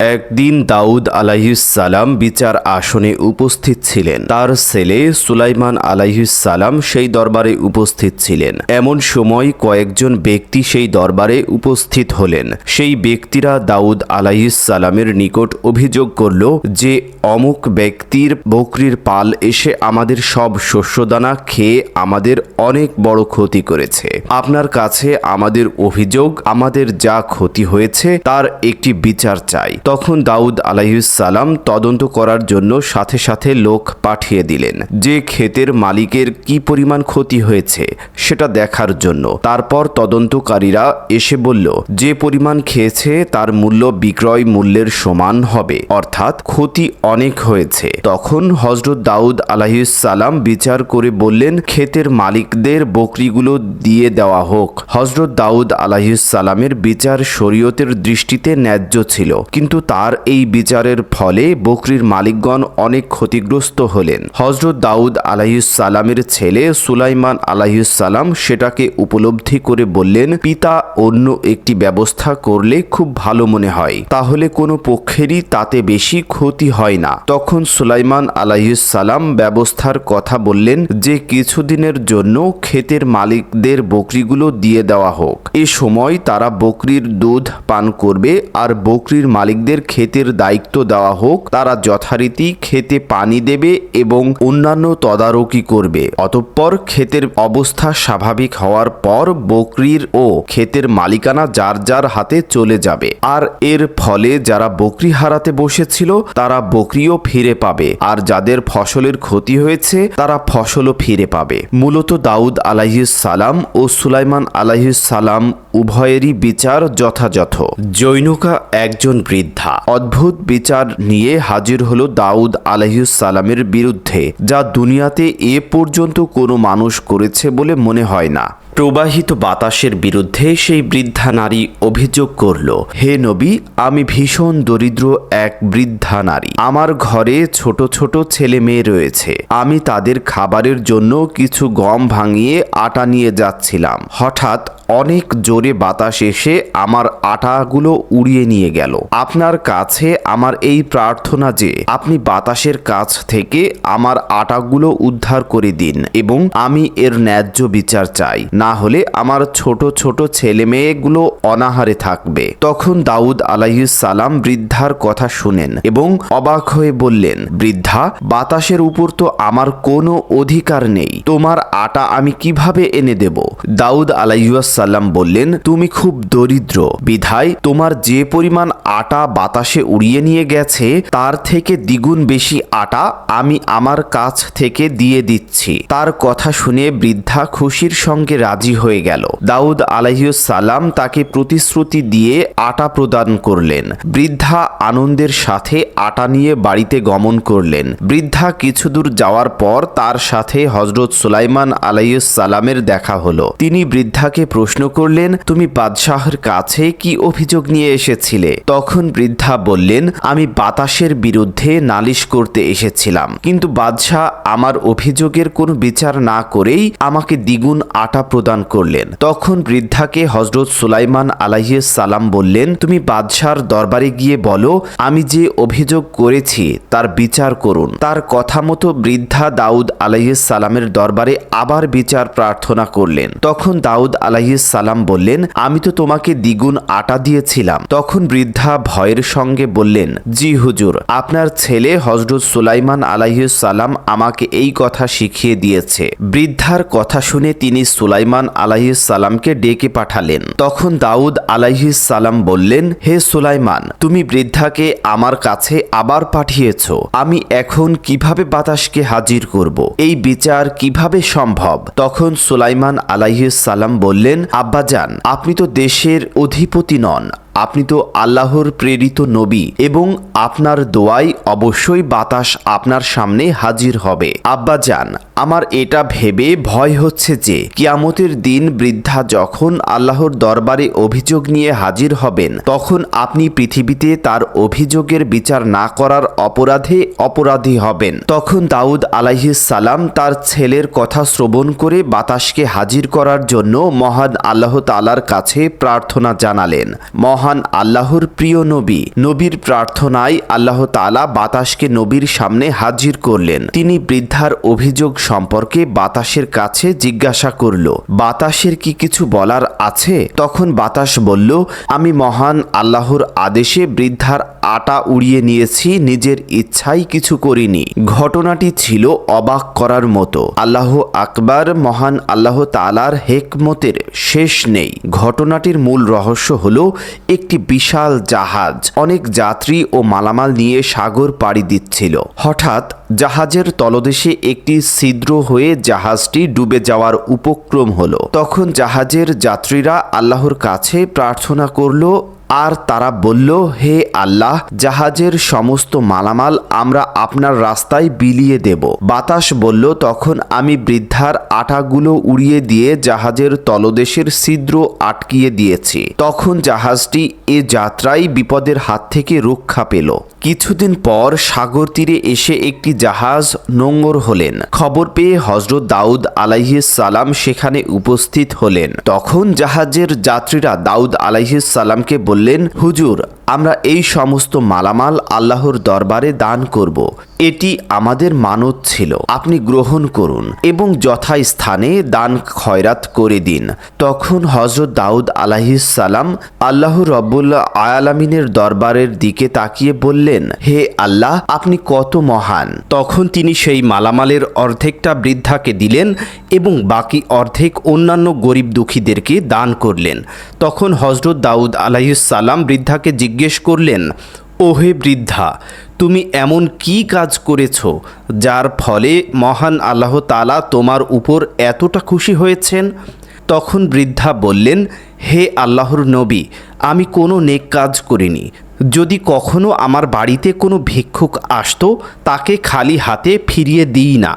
একদিন দাউদ আলাইহিসালাম বিচার আসনে উপস্থিত ছিলেন। তার ছেলে সুলাইমান আলাইহিসালাম সেই দরবারে উপস্থিত ছিলেন। এমন সময় কয়েকজন ব্যক্তি সেই দরবারে উপস্থিত হলেন। সেই ব্যক্তিরা দাউদ আলাইহিসালামের নিকট অভিযোগ করল যে, অমুক ব্যক্তির বকরির পাল এসে আমাদের সব শস্যদানা খেয়ে আমাদের অনেক বড় ক্ষতি করেছে। আপনার কাছে আমাদের অভিযোগ, আমাদের যা ক্ষতি হয়েছে, তার একটি বিচার চাই। তখন দাউদ আলাইসালাম তদন্ত করার জন্য সাথে সাথে লোক পাঠিয়ে দিলেন যে ক্ষেতের মালিকের কি পরিমাণ ক্ষতি হয়েছে সেটা দেখার জন্য। তারপর তদন্তকারীরা এসে বলল, যে পরিমাণ খেয়েছে তার মূল্য বিক্রয় মূল্যের সমান হবে, অর্থাৎ ক্ষতি অনেক হয়েছে। তখন হজরত দাউদ আলাহিসাল্লাম বিচার করে বললেন, ক্ষেতের মালিকদের বকরিগুলো দিয়ে দেওয়া হোক। হজরত দাউদ আলাহিসাল্লামের বিচার শরীয়তের দৃষ্টিতে ন্যায্য ছিল, কিন্তু তার এই বিচারের ফলে বকরির মালিকগণ অনেক ক্ষতিগ্রস্ত হলেন। হজরত দাউদ আলাহিসাল্লামের ছেলে সুলাইমান আলাহিসাল্লাম সেটাকে উপলব্ধি করে বললেন, পিতা, অন্য একটি ব্যবস্থা করলে খুব ভালো মনে হয়। তাহলে কোনো পক্ষেরই তাতে বেশি ক্ষতি হয় না। তখন সুলাইমান আলাহিসাল্লাম ব্যবস্থার কথা বললেন যে, কিছুদিনের জন্য ক্ষেতের মালিকদের বকরিগুলো দিয়ে দেওয়া হোক। এ সময় তারা বকরির দুধ পান করবে আর বকরির মালিকদের ক্ষেতের দায়িত্ব দেওয়া হোক, তারা যথারীতি খেতে পানি দেবে এবং অন্যান্য তদারকি করবে। অতঃপর ক্ষেতের অবস্থা স্বাভাবিক হওয়ার পর বকরির ও ক্ষেতের মালিকানা যার যার হাতে চলে যাবে। আর এর ফলে যারা বকরি হারাতে বসেছিল, তারা বকরিও ফিরে পাবে। আর যাদের ফসলের ক্ষতি হয়েছে, তারা ফসলও ফিরে পাবে। মূলত দাউদ সালাম ও সুলাইমান সালাম উভয়েরই বিচার যথাযথ। জৈনকা একজন বৃদ্ধা। অদ্ভুত বিচার নিয়ে হাজির হলো দাউদ আলাইহিসালামের বিরুদ্ধে, যা দুনিয়াতে এ পর্যন্ত কোনো মানুষ করেছে বলে মনে হয় না। প্রবাহিত বাতাসের বিরুদ্ধে সেই বৃদ্ধা নারী অভিযোগ করল, হে নবী, আমি ভীষণ দরিদ্র এক বৃদ্ধা নারী। আমার ঘরে ছোট ছোট ছেলে মেয়ে রয়েছে। আমি তাদের খাবারের জন্য কিছু গম ভাঙিয়ে আটা নিয়ে যাচ্ছিলাম। হঠাৎ অনেক জোরে বাতাস এসে আমার আটাগুলো উড়িয়ে নিয়ে গেল। আপনার কাছে আমার এই প্রার্থনা যে, আপনি বাতাসের কাছ থেকে আমার আটাগুলো উদ্ধার করে দিন এবং আমি এর ন্যায্য বিচার চাই। না হলে আমার ছোট ছোট ছেলে মেয়েগুলো অনাহারে থাকবে। তখন দাউদ সালাম বৃদ্ধার কথা শুনেন এবং অবাক হয়ে বললেন, বৃদ্ধা, বাতাসের উপর তো আমার কোনো অধিকার নেই। তোমার আটা আমি কীভাবে এনে দেব? দাউদ আলাইসাল্লাম বললেন, তুমি খুব দরিদ্র। বিধায় তোমার যে পরিমাণ আটা বাতাসে উড়িয়ে নিয়ে গেছে, তার থেকে দ্বিগুণ বেশি আটা আমি আমার কাছ থেকে দিয়ে দিচ্ছি। তার কথা শুনে বৃদ্ধা খুশির সঙ্গে রাজি হয়ে গেল। দাউদ সালাম তাকে প্রতিশ্রুতি দিয়ে আটা প্রদান করলেন। বৃদ্ধা আনন্দের সাথে আটা নিয়ে বাড়িতে গমন করলেন। বৃদ্ধা কিছু দূর যাওয়ার পর তার সাথে হজরত সুলাইমান সালামের দেখা হলো। তিনি বৃদ্ধাকে প্রশ্ন করলেন, তুমি বাদশাহের কাছে কি অভিযোগ নিয়ে এসেছিলে? তখন বৃদ্ধা বললেন, আমি বাতাসের বিরুদ্ধে নালিশ করতে এসেছিলাম। কিন্তু বাদশাহ আমার অভিযোগের কোনো বিচার না করেই আমাকে দ্বিগুণ আটা প্রদান করলেন। তখন বৃদ্ধাকে হজরত সুলাইমান আলাইহিস সালাম বললেন, তুমি বাদশার দরবারে গিয়ে বলো, আমি যে অভিযোগ করেছি তার বিচার করুন। তার কথা মতো বৃদ্ধা দাউদ আলাইহিস সালামের দরবারে আবার বিচার প্রার্থনা করলেন। তখন দাউদ আলাইহিস সালাম বললেন, আমি তো তোমাকে দ্বিগুণ আটা দিয়েছিলাম। তখন বৃদ্ধা ভয়ের সঙ্গে বললেন, জি হুজুর, আপনার ছেলে হজরত সুলাইমান আলাইহিস সালাম আমাকে এই কথা শিখিয়ে দিয়েছে। বৃদ্ধার কথা শুনে তিনি সুলাইমান আলাইহিস সালামকে ডেকে পাঠালেন। তখন দাউদ আলাইহিস সালাম বললেন, হে সুলাইমান, তুমি বৃদ্ধাকে আমার কাছে আবার পাঠিয়েছ। আমি এখন কীভাবে বাতাসকে হাজির করব? এই বিচার কীভাবে সম্ভব? তখন সুলাইমান সালাম বললেন, আব্বাজান, আপনি তো দেশের অধিপতি নন। আপনি তো আল্লাহর প্রেরিত নবী এবং আপনার দোয়াই অবশ্যই বাতাস আপনার সামনে হাজির হবে। আব্বা যান আমার এটা ভেবে ভয় হচ্ছে যে কিয়ামতের দিন বৃদ্ধা যখন আল্লাহর দরবারে অভিযোগ নিয়ে হাজির হবেন, তখন আপনি পৃথিবীতে তার অভিযোগের বিচার না করার অপরাধে অপরাধী হবেন। তখন দাউদ সালাম তার ছেলের কথা শ্রবণ করে বাতাসকে হাজির করার জন্য মহান আল্লাহ তালার কাছে প্রার্থনা জানালেন। মহান আল্লাহর প্রিয় নবী, নবীর প্রার্থনায় আল্লাহ তালা বাতাসকে নবীর সামনে হাজির করলেন। তিনি বৃদ্ধার অভিযোগ সম্পর্কে বাতাসের কাছে জিজ্ঞাসা করল, বাতাসের কি কিছু বলার আছে? তখন বাতাস বলল, আমি মহান আল্লাহর আদেশে বৃদ্ধার আটা উড়িয়ে নিয়েছি, নিজের ইচ্ছাই কিছু করিনি। ঘটনাটি ছিল অবাক করার মতো। আল্লাহ আকবার, মহান আল্লাহ তালার হেকমতের শেষ নেই। ঘটনাটির মূল রহস্য হলো একটি বিশাল জাহাজ। অনেক যাত্রী ও মালামাল নিয়ে সাগর পাড়ি দিচ্ছিল। হঠাৎ জাহাজের তলদেশে একটি ছিদ্র হয়ে জাহাজটি ডুবে যাওয়ার উপক্রম হলো। তখন জাহাজের যাত্রীরা আল্লাহর কাছে প্রার্থনা করল আর তারা বলল, হে আল্লাহ, জাহাজের সমস্ত মালামাল আমরা আপনার রাস্তায় বিলিয়ে দেব। বাতাস বলল, তখন আমি বৃদ্ধার আটাগুলো উড়িয়ে দিয়ে জাহাজের তলদেশের ছিদ্র আটকিয়ে দিয়েছি। তখন জাহাজটি এ যাত্রায় বিপদের হাত থেকে রক্ষা পেল। কিছুদিন পর সাগর তীরে এসে একটি জাহাজ নোঙ্গর হলেন। খবর পেয়ে হজরত দাউদ সালাম সেখানে উপস্থিত হলেন। তখন জাহাজের যাত্রীরা দাউদ সালামকে বললেন হুজুর আমরা এই সমস্ত মালামাল আল্লাহর দরবারে দান করব। এটি আমাদের মানত ছিল। আপনি গ্রহণ করুন এবং যথাস্থানে দান খয়রাত করে দিন। তখন হজরত দাউদ সালাম আল্লাহ রব্বুল্লাহ আয়ালামিনের দরবারের দিকে তাকিয়ে বললেন, হে আল্লাহ, আপনি কত মহান! তখন তিনি সেই মালামালের অর্ধেকটা বৃদ্ধাকে দিলেন এবং বাকি অর্ধেক অন্যান্য গরিব দুঃখীদেরকে দান করলেন। তখন হজরত দাউদ আলাইসাল্লাম বৃদ্ধাকে জিজ্ঞেস করলেন, ওহে বৃদ্ধা, তুমি এমন কি কাজ করেছ যার ফলে মহান আল্লাহ তালা তোমার উপর এতটা খুশি হয়েছেন? তখন বৃদ্ধা বললেন, হে আল্লাহর নবী, আমি কোনো নেক কাজ করিনি। যদি কখনো আমার বাড়িতে কোনো ভিক্ষুক আসতো, তাকে খালি হাতে ফিরিয়ে দিই না।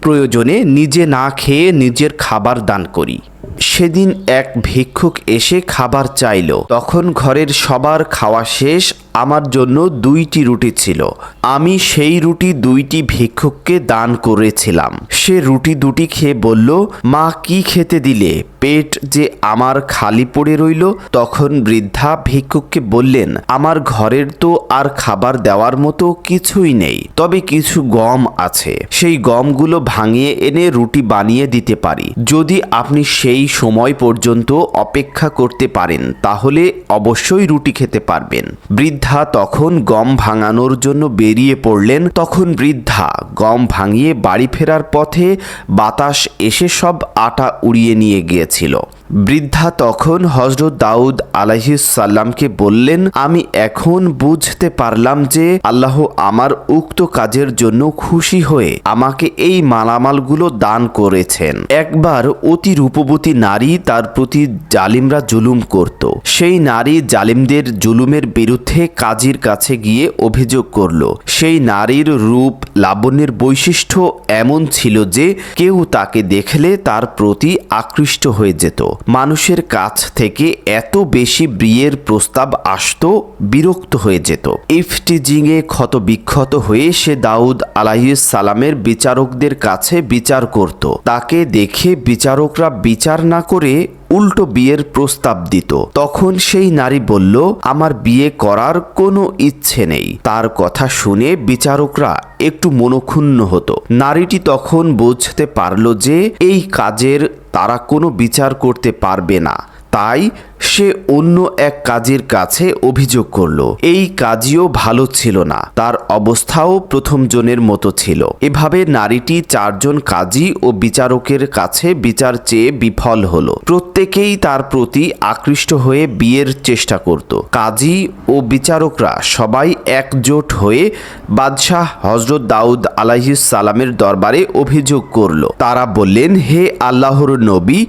প্রয়োজনে নিজে না খেয়ে নিজের খাবার দান করি। সেদিন এক ভিক্ষুক এসে খাবার চাইল। তখন ঘরের সবার খাওয়া শেষ আমার জন্য দুইটি রুটি ছিল। আমি সেই রুটি দুইটি ভিক্ষুককে দান করেছিলাম। সে রুটি দুটি খেয়ে বলল, মা, কি খেতে দিলে? পেট যে আমার খালি পড়ে রইল। তখন বৃদ্ধা ভিক্ষুককে বললেন, আমার ঘরের তো আর খাবার দেওয়ার মতো কিছুই নেই, তবে কিছু গম আছে। সেই গমগুলো ভাঙিয়ে এনে রুটি বানিয়ে দিতে পারি। যদি আপনি সেই সময় পর্যন্ত অপেক্ষা করতে পারেন, তাহলে অবশ্যই রুটি খেতে পারবেন। বৃদ্ধা তখন গম ভাঙানোর জন্য বেরিয়ে পড়লেন। তখন বৃদ্ধা গম ভাঙিয়ে বাড়ি ফেরার পথে বাতাস এসে সব আটা উড়িয়ে নিয়ে গিয়েছিল। বৃদ্ধা তখন হজরত দাউদ আলাইসাল্লামকে বললেন, আমি এখন বুঝতে পারলাম যে আল্লাহ আমার উক্ত কাজের জন্য খুশি হয়ে আমাকে এই মালামালগুলো দান করেছেন। একবার অতি রূপবতী নারী তার প্রতি জালিমরা জুলুম করত। সেই নারী জালিমদের জুলুমের বিরুদ্ধে কাজীর কাছে গিয়ে অভিযোগ করল, সেই নারীর রূপ লাবণ্যের বৈশিষ্ট্য এমন ছিল যে কেউ তাকে দেখলে তার প্রতি আকৃষ্ট হয়ে যেত। মানুষের কাছ থেকে এত বেশি বিয়ের প্রস্তাব আসতো, বিরক্ত হয়ে যেত। ইফটিজিংয়ে ক্ষত বিক্ষত হয়ে সে দাউদ সালামের বিচারকদের কাছে বিচার করত। তাকে দেখে বিচারকরা বিচার না করে উল্টো বিয়ের প্রস্তাব দিত। তখন সেই নারী বলল, আমার বিয়ে করার কোনো ইচ্ছে নেই। তার কথা শুনে বিচারকরা একটু মনক্ষুণ্ণ হতো। নারীটি তখন বুঝতে পারল যে, এই কাজের তারা কোনো বিচার করতে পারবে না। তাই সে অন্য এক কাজের কাছে অভিযোগ করল। এই কাজীও ভালো ছিল না। তার অবস্থাও প্রথম জনের মতো ছিল। এভাবে নারীটি চারজন কাজী ও বিচারকের কাছে বিচার চেয়ে বিফল হল। প্রত্যেকেই তার প্রতি আকৃষ্ট হয়ে বিয়ের চেষ্টা করত। কাজী ও বিচারকরা সবাই একজোট হয়ে বাদশাহ হজরত দাউদ সালামের দরবারে অভিযোগ করল। তারা বললেন, হে আল্লাহর নবী,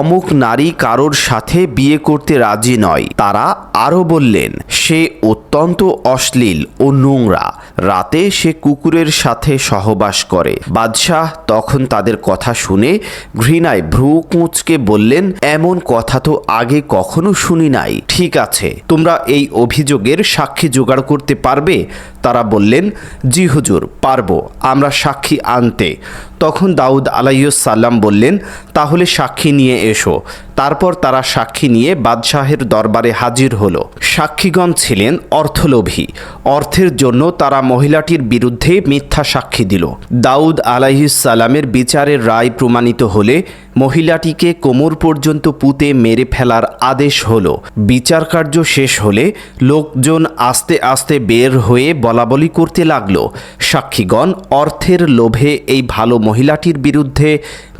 অমুক নারী কারোর সাথে বিয়ে করতে রাজি নয়। তারা আরও বললেন, সে অত্যন্ত অশ্লীল ও নোংরা। রাতে সে কুকুরের সাথে সহবাস করে। বাদশাহ তখন তাদের কথা শুনে ঘৃণায় ভ্রু কুঁচকে বললেন, এমন কথা তো আগে কখনো শুনি নাই। ঠিক আছে, তোমরা এই অভিযোগের সাক্ষী জোগাড় করতে পারবে? তারা বললেন, জি হুজুর, পারব, আমরা সাক্ষী আনতে। তখন দাউদ আলাইসাল্লাম বললেন, তাহলে সাক্ষী নিয়ে এসো। তারপর তারা সাক্ষী নিয়ে বাদশাহের দরবারে হাজির হলো। সাক্ষীগণ ছিলেন অর্থলোভী। অর্থের জন্য তারা মহিলাটির বিরুদ্ধে মিথ্যা সাক্ষী দিল। দাউদ আলাইহিসালামের বিচারের রায় প্রমাণিত হলে মহিলাটিকে কোমর পর্যন্ত পুঁতে মেরে ফেলার আদেশ হলো। বিচার কার্য শেষ হলে লোকজন আস্তে আস্তে বের হয়ে বলাবলি করতে লাগল। সাক্ষীগণ, অর্থের লোভে এই ভালো মহিলাটির বিরুদ্ধে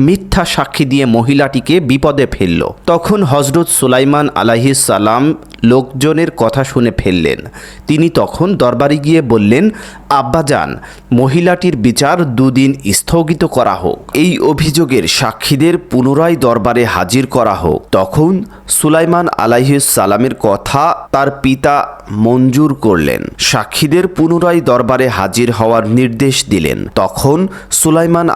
মিথ্যা সাক্ষী দিয়ে মহিলাটিকে বিপদে ফেলল। তখন হজরত সুলাইমান সালাম লোকজনের কথা শুনে ফেললেন। তিনি তখন দরবারে গিয়ে বললেন আব্বাজান মহিলাটির বিচার দুদিন স্থগিত করা হোক। এই অভিযোগের সাক্ষীদের পুনরায় দরবারে হাজির করা হোক। তখন সুলাইমান সালামের কথা তার পিতা মঞ্জুর করলেন। সাক্ষীদের পুনরায় দরবারে হাজির হওয়ার নির্দেশ দিলেন। তখন সুলাইমান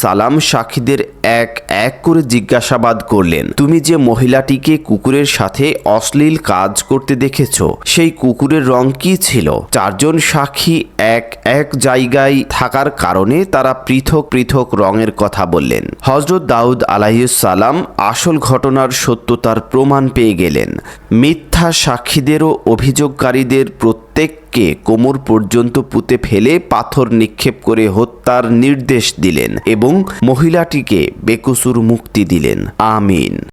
সালাম সাক্ষীদের এক এক করে জিজ্ঞাসাবাদ করলেন, তুমি যে মহিলাটিকে কুকুরের সাথে অশ্লীল কাজ করতে দেখেছ, সেই কুকুরের রং কি ছিল? চারজন সাক্ষী এক এক জায়গায় থাকার কারণে তারা পৃথক পৃথক রঙের কথা বললেন। হজরত দাউদ আলাইসালাম আসল ঘটনার সত্যতার প্রমাণ পেয়ে গেলেন। মিথ্যা সাক্ষীদেরও অভিযোগকারীদের প্রত্যেককে কোমর পর্যন্ত পুঁতে ফেলে পাথর নিক্ষেপ করে হত্যার নির্দেশ দিলেন এবং মহিলাটিকে বেকসুর মুক্তি দিলেন। আমিন।